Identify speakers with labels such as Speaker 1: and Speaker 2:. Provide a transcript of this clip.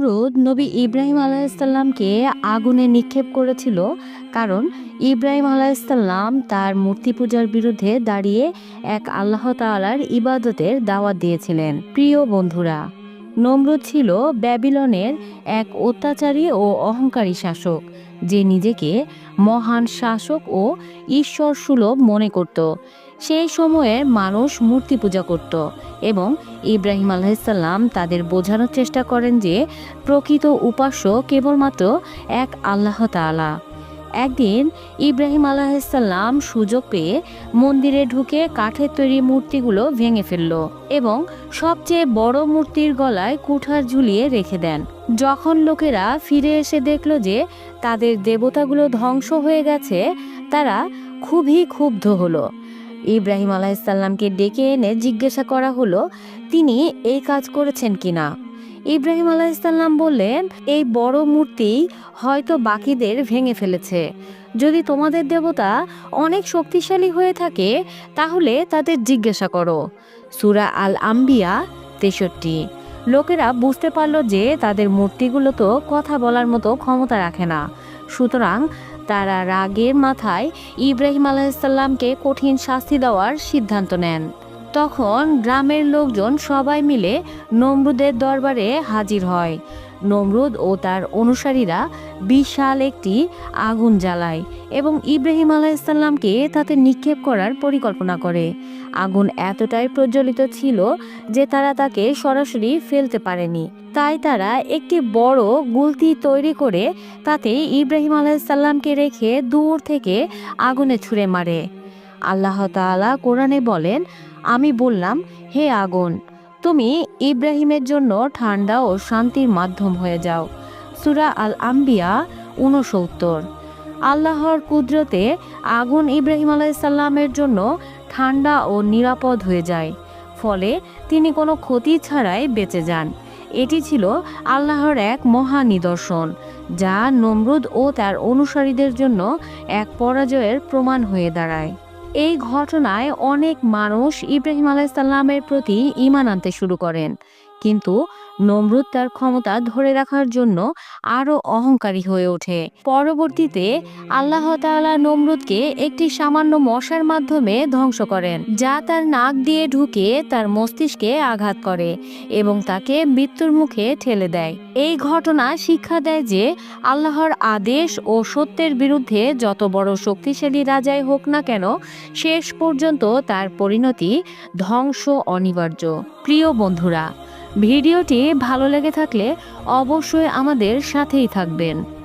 Speaker 1: নমরুদ নবী ইব্রাহিম আলাইসাল্লামকে আগুনে নিক্ষেপ করেছিল কারণ ইব্রাহিম আলাইসাল্লাম তার মূর্তি পূজার বিরুদ্ধে দাঁড়িয়ে এক আল্লাহ তালার ইবাদতের দাওয়াত দিয়েছিলেন। প্রিয় বন্ধুরা নমরুদ ছিল ব্যাবিলনের এক অত্যাচারী ও অহংকারী শাসক, যে নিজেকে মহান শাসক ও ঈশ্বর সুলভ মনে করত। সেই সময়ে মানুষ মূর্তি পূজা করত এবং ইব্রাহিম আলাইসাল্লাম তাদের বোঝানোর চেষ্টা করেন যে প্রকৃত উপাস্য কেবলমাত্র এক আল্লাহ তাআলা। একদিন ইব্রাহিম আলাইসাল্লাম সুযোগ পেয়ে মন্দিরে ঢুকে কাঠের তৈরি মূর্তিগুলো ভেঙে ফেলল এবং সবচেয়ে বড় মূর্তির গলায় কুঠার ঝুলিয়ে রেখে দেন। যখন লোকেরা ফিরে এসে দেখল যে তাদের দেবতাগুলো ধ্বংস হয়ে গেছে, তারা খুবই ক্ষুব্ধ হলো। ইব্রাহিম আলাইসাল্লামকে ডেকে এনে জিজ্ঞাসা করা হলো, তিনি এই কাজ করেছেন কিনা? ইব্রাহিম আলাইসাল্লাম বললেন, এই বড় মূর্তি হয়তো বাকিদের ভেঙে ফেলেছে। যদি তোমাদের দেবতা অনেক শক্তিশালী হয়ে থাকে, তাহলে তাদের জিজ্ঞাসা করো। সুরা আল আম্বিয়া তেষট্টি। লোকেরা বুঝতে পারল যে তাদের মূর্তিগুলো তো কথা বলার মতো ক্ষমতা রাখে না। সুতরাং তারা রাগের মাথায় ইব্রাহিম আলাইসাল্লামকে কঠিন শাস্তি দেওয়ার সিদ্ধান্ত নেন। তখন গ্রামের লোকজন সবাই মিলে নমরুদের দরবারে হাজির হয়। নমরুদ ও তার অনুসারীরা বিশাল একটি আগুন জ্বালায় এবং ইব্রাহিম আলাইসাল্লামকে তাতে নিক্ষেপ করার পরিকল্পনা করে। আগুন এতটাই প্রজ্বলিত ছিল যে তারা তাকে সরাসরি ফেলতে পারেনি। তাই তারা একটি বড় গুলতি তৈরি করে তাতে ইব্রাহিম আলাইসাল্লামকে রেখে দূর থেকে আগুনে ছুঁড়ে মারে। আল্লাহ তাআলা কোরআনে বলেন আমি বললাম, হে আগুন, তুমি ইব্রাহিমের জন্য ঠান্ডা ও শান্তির মাধ্যম হয়ে যাও। সুরা আল আম্বিয়া উনসত্তর আল্লাহর কুদরতে আগুন ইব্রাহিম আলাইসাল্লামের জন্য ঠান্ডা ও নিরাপদ হয়ে যায়, ফলে তিনি কোনো ক্ষতি ছাড়াই বেঁচে যান। এটি ছিল আল্লাহর এক মহা নিদর্শন, যা নমরুদ ও তার অনুসারীদের জন্য এক পরাজয়ের প্রমাণ হয়ে দাঁড়ায়। এই ঘটনায় অনেক মানুষ ইব্রাহিম আলাইসাল্লামের প্রতি ইমান আনতে শুরু করেন। কিন্তু নমরুদ তার ক্ষমতা ধরে রাখার জন্য আরও অহংকারী হয়ে ওঠে। পরবর্তীতে আল্লাহ তাআলা নমরুদকে একটি সামান্য মশার মাধ্যমে ধ্বংস করেন, যা তার নাক দিয়ে ঢুকে তার মস্তিষ্কে আঘাত করে এবং তাকে মৃত্যুর মুখে ঠেলে দেয়। এই ঘটনা শিক্ষা দেয় যে আল্লাহর আদেশ ও সত্যের বিরুদ্ধে যত বড় শক্তিশালী রাজাই হোক না কেন, শেষ পর্যন্ত তার পরিণতি ধ্বংস অনিবার্য। প্রিয় বন্ধুরা ভিডিওটি ভালো লেগে থাকলে অবশ্যই আমাদের সাথেই থাকবেন।